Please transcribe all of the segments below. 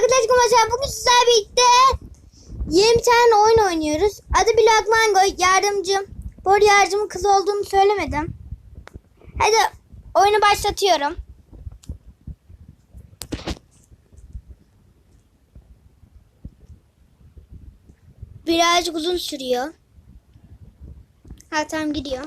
arkadaşlar arkadaşlar bugün sizlerle birlikte yeni bir tane oyun oynuyoruz. Adı Black Mango yardımcım. Bu arada yardımcımın kız olduğunu söylemedim. Hadi oyunu başlatıyorum. Birazcık uzun sürüyor. Ha tamam gidiyor.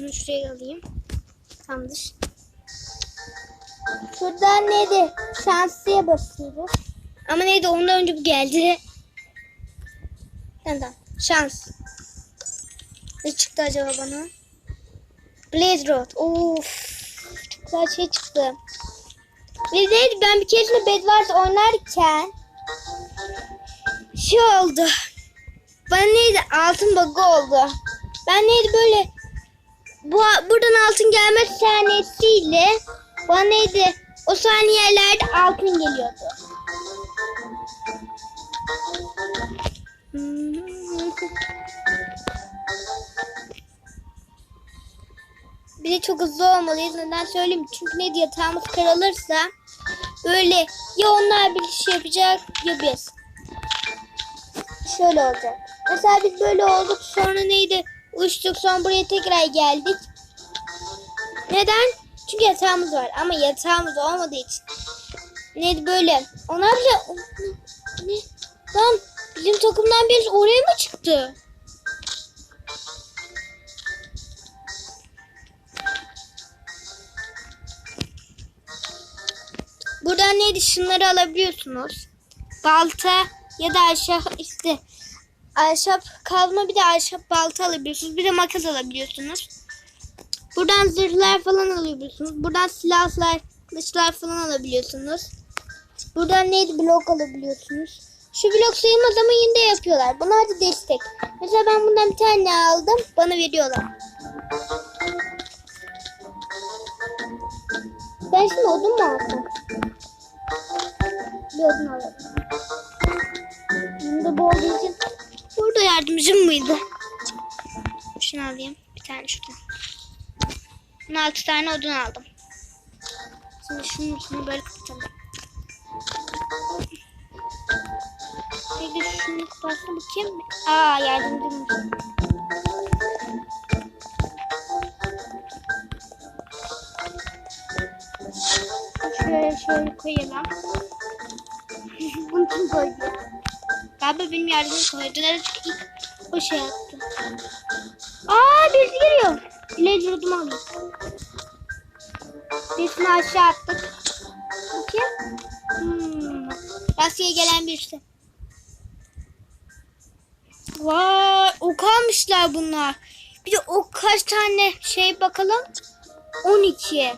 Şunu şuraya alayım. Tamamdır. Şuradan neydi? Şanslıya basıyoruz. Ama neydi? Ondan önce bu geldi. Tamam. Şans. Ne çıktı acaba bana? Blaze Road. Of. Çok güzel şey çıktı. Ve neydi? Ben bir keresinde Bedwars oynarken şey oldu. Bana neydi? Altın bug'ı oldu. Ben neydi böyle bu buradan altın gelme saniyesiyle bana neydi? O saniyelerde altın geliyordu. Bir de çok hızlı olmalıyız. Neden söyleyeyim? Çünkü neydi yatağımız kırılırsa böyle ya onlar bir şey yapacak ya biz. Şöyle olacak. Mesela biz böyle olduk sonra neydi? Uçtuk sonra buraya tekrar geldik. Neden? Çünkü yatağımız var ama yatağımız olmadığı için. Neydi böyle? Onlar bile... Ne? Lan bizim takımdan birisi oraya mı çıktı? Buradan neydi? Şunları alabiliyorsunuz. Balta ya da aşağı işte ahşap kazma bir de ahşap balta alabiliyorsunuz. Bir de makas alabiliyorsunuz. Buradan zırhlar falan alabiliyorsunuz. Buradan silahlar, kılıçlar falan alabiliyorsunuz. Buradan neydi blok alabiliyorsunuz. Şu blok sayılmaz ama yine de yapıyorlar. Buna hadi destek. Mesela ben bundan bir tane aldım. Bana veriyorlar. Ben şimdi odun mu alsam? Bir odun alalım. Bunda bu olduğu için Burada yardımcım mıydı? Şunu alayım. Bir tane şuradan. 16 tane odun aldım. Şimdi şunun üstünü böyle kapatalım. Peki şunu kapatsam bakayım. Aa yardımcım. Şöyle şöyle koyalım. Bunu ya? Galiba benim yardımım koydu. Neden çünkü ilk o şey yaptı. Aa birisi geliyor. İlacı rodumu aldım. Birisini aşağı attık. Bakayım. Hmm. Rastgele gelen birisi. Vay ok almışlar bunlar. Bir de o kaç tane şey bakalım. 12.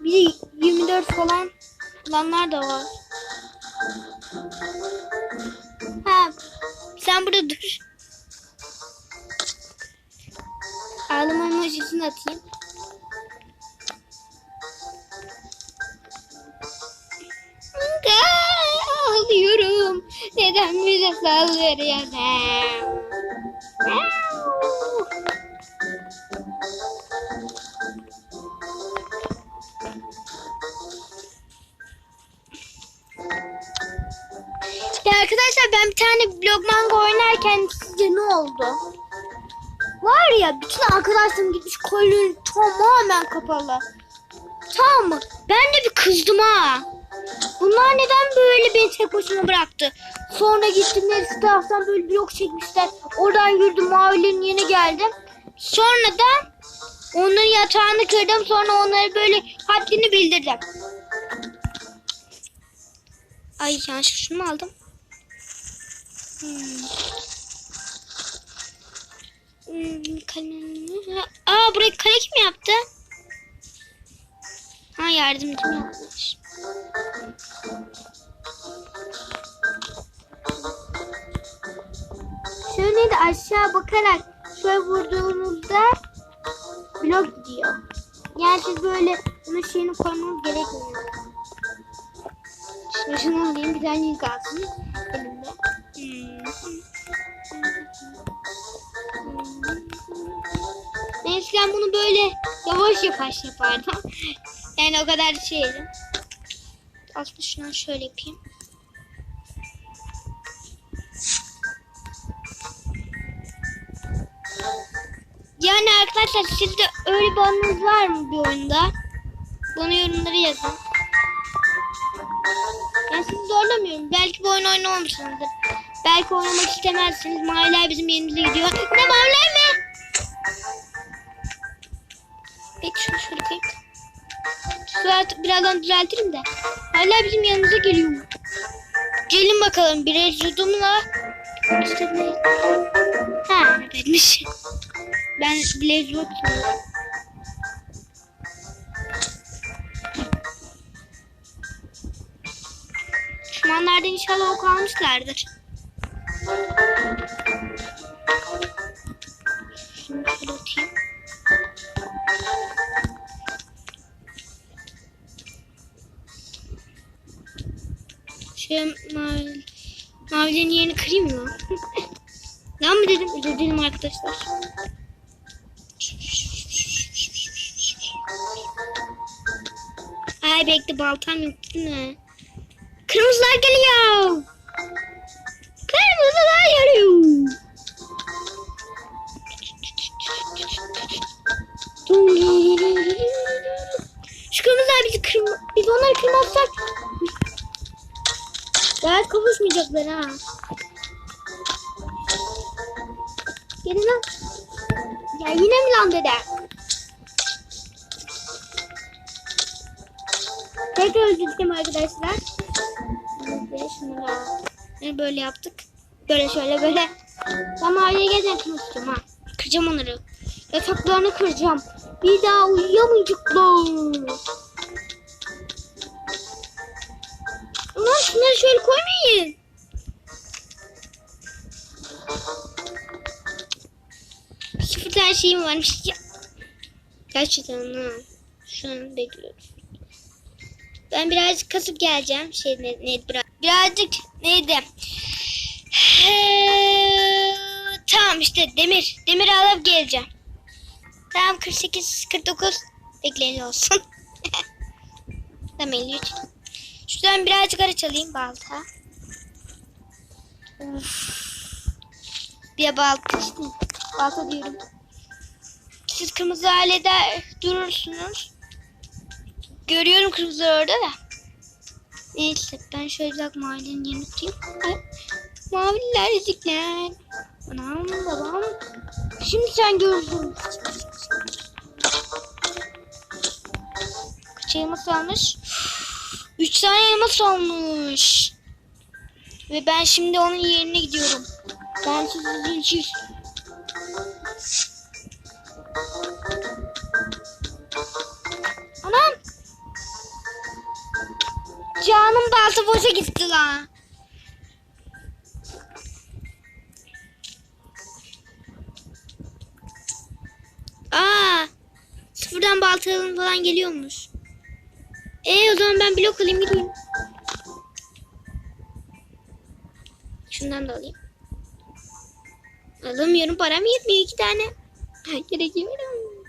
Bir de 24 falan olanlar da var. Burada dur. Ağlama emojisini atayım. Ağlıyorum. Neden bize saldırıyorsun? Arkadaşlar ben bir tane blog manga oynarken sizce ne oldu? Var ya bütün arkadaşlarım gitmiş kolunu tamamen kapalı. Tamam mı? Ben de bir kızdım ha. Bunlar neden böyle beni tek başına bıraktı? Sonra gittim neresi taraftan böyle blok çekmişler. Oradan yürüdüm mavilerin yeni geldim. Sonra da onların yatağını kırdım. Sonra onları böyle haddini bildirdim. Ay yanlış şunu aldım? Hmm. Hmm, kale- Aa burayı kale kim yaptı? Ha yardımcım yapmış. Şöyle de aşağı bakarak şöyle vurduğunuzda blok gidiyor. Yani siz böyle bunun şeyini koymanız gerekmiyor. Ve şunu alayım bir tane yük alsın elimde. Ben bunu böyle yavaş yavaş yapardım. Yani o kadar şeydim. Aslında şunu şöyle yapayım. Yani arkadaşlar sizde öyle bir var mı bir oyunda? Bunu yorumlara yazın. Ben sizi zorlamıyorum. Belki bu oyunu oynamamışsınızdır. Belki oynamak istemezsiniz. Mahaller bizim yerimize gidiyor. Ne mahaller mi? Peki şunu şöyle koyayım. Suat birazdan düzeltirim de. Hala bizim yanımıza geliyor. Gelin bakalım bir yudumla. İşte ne? Ha öyleymiş. Ben Blaze. Düşmanlardan inşallah ok almışlardır. Şöyle mavi, mavilerin yerini kırayım mı? Lan mı dedim? Özür dilerim arkadaşlar. Ay bekle baltam yok değil mi? Kırmızılar geliyor. Şu kırmızılar bizi kırma... Biz onları kırmazsak... Daha kavuşmayacaklar ha. Gelin lan. Ya yine mi lan dede? Tekrar dilerim arkadaşlar. Ne böyle yaptık. Böyle şöyle böyle. Ben maviye gezerken istiyorum ha. Kıracağım onları. Yataklarını kıracağım. Bir daha uyuyamayacaklar. Ulan şunları şöyle koymayın. Sıfır tane şeyim varmış ya. Gerçekten ha. Şu an bekliyoruz. Ben birazcık kasıp geleceğim. Şey ne, neydi biraz. Birazcık neydi? Ee, tamam işte demir. Demir alıp geleceğim. Tamam 48 49 bekleyin olsun. tamam 53. Şuradan birazcık araç alayım balta. Bir balta işte. Balta diyorum. Siz kırmızı ailede durursunuz. Görüyorum kırmızı orada da. Neyse ben şöyle bir dakika mahallenin yerini tutayım. Ay, maviler ezikler. Anam babam. Şimdi sen gördün. Kaç elmas almış? Üç tane elmas almış. Ve ben şimdi onun yerine gidiyorum. Sizi zincir. Anam. Canım balta boşa gitti lan. Baltaların falan geliyormuş. E o zaman ben blok alayım gideyim. Şundan da alayım. Alamıyorum param yetmiyor iki tane. Gerekiyorum.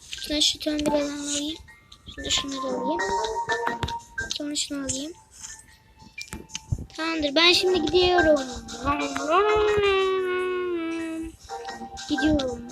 Şuradan şu tane biraz alayım. Şunu da şunları alayım. Sonra şunu alayım. Tamamdır ben şimdi gidiyorum. Gidiyorum.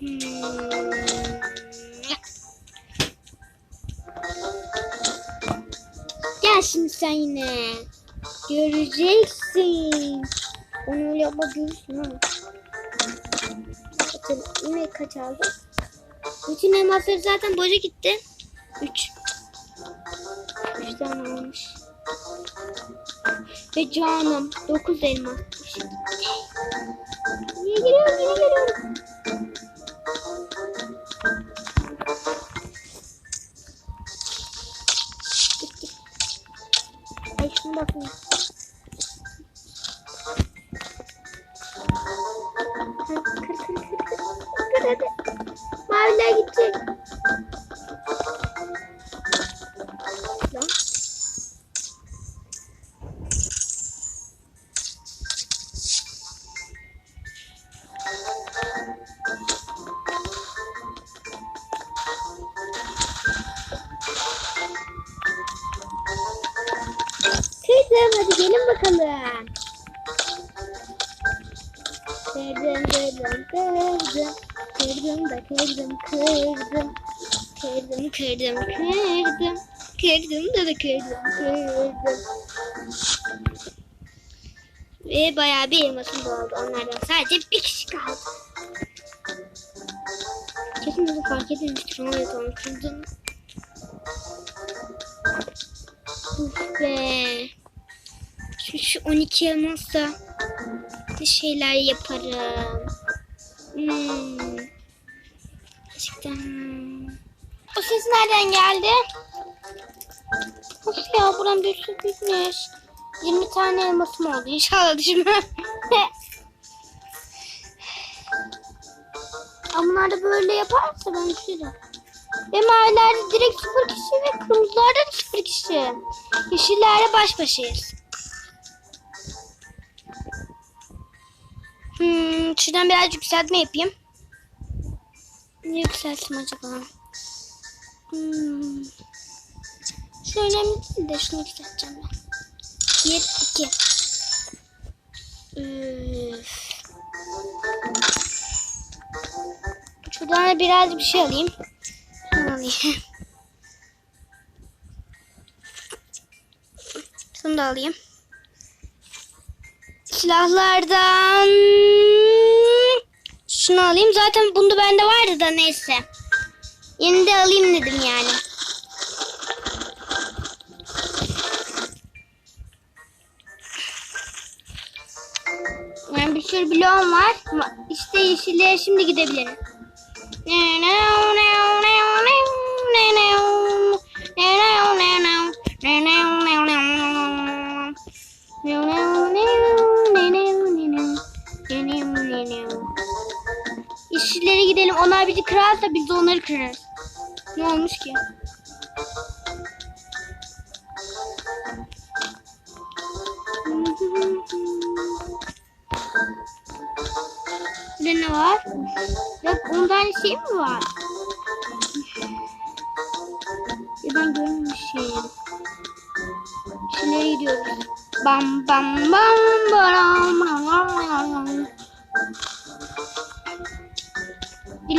Gel şimdi sen yine. Göreceksin. Onu öyle yapma görürsün yine kaç aldım? Bütün elmasları zaten boşa gitti. 3. 3 tane olmuş. Ve canım 9 elmas. Niye geliyorum yine geliyorum. Ay şunu bakalım. Kırdım kırdım kırdım. Kırdım da kırdım kırdım. Kırdım kırdım kırdım. Kırdım da da kırdım kırdım. Ve bayağı bir elmasım da oldu. Onlardan sadece bir kişi kaldı. Kesin bunu fark edilmiştir. Onu kırdım. Uf be. Şu, şu 12 elmasla bir şeyler yaparım. Hmm. Gerçekten. O ses nereden geldi? Of ya buram bir sürü bitmiş. 20 tane elmasım oldu. İnşallah düşmem. Bunlar da böyle yaparsa ben düşerim. Ve mavilerde direkt sıfır kişi ve kırmızılarda da sıfır kişi. Yeşillerle baş başayız. Hmm, şuradan biraz yükseltme yapayım. Ne yükselttim acaba? Hmm. Şu önemli değil de şunu yükselteceğim ben. Bir, iki. Üf. Şuradan da biraz bir şey alayım. Şunu alayım. Şunu da alayım. Silahlardan şunu alayım. Zaten bunda bende vardı da neyse. Yeni de alayım dedim yani. Yani bir sürü bloğum var. İşte yeşillere şimdi gidebilirim. İşçilere gidelim. Onlar bizi kırarsa biz de onları kırarız. Ne olmuş ki? Burada ne var? Yok 10 tane şey mi var? Ya ben görmemişim. Şimdi gidiyoruz. Bam bam bam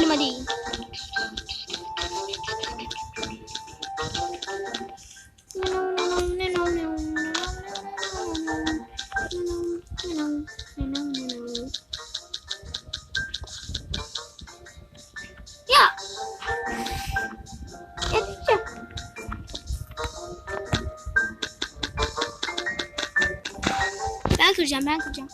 Ya. Yetişeceğim. Ben kıracağım, ben kıracağım.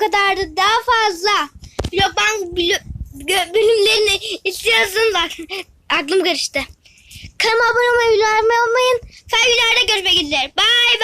Kadardı. Daha fazla vlogban blo- gö- bölümlerini istiyorsanız bak aklım karıştı. Kanalıma abone olmayı, beğenmeyi unutmayın. Sevgilerde görüşmek üzere. Bye.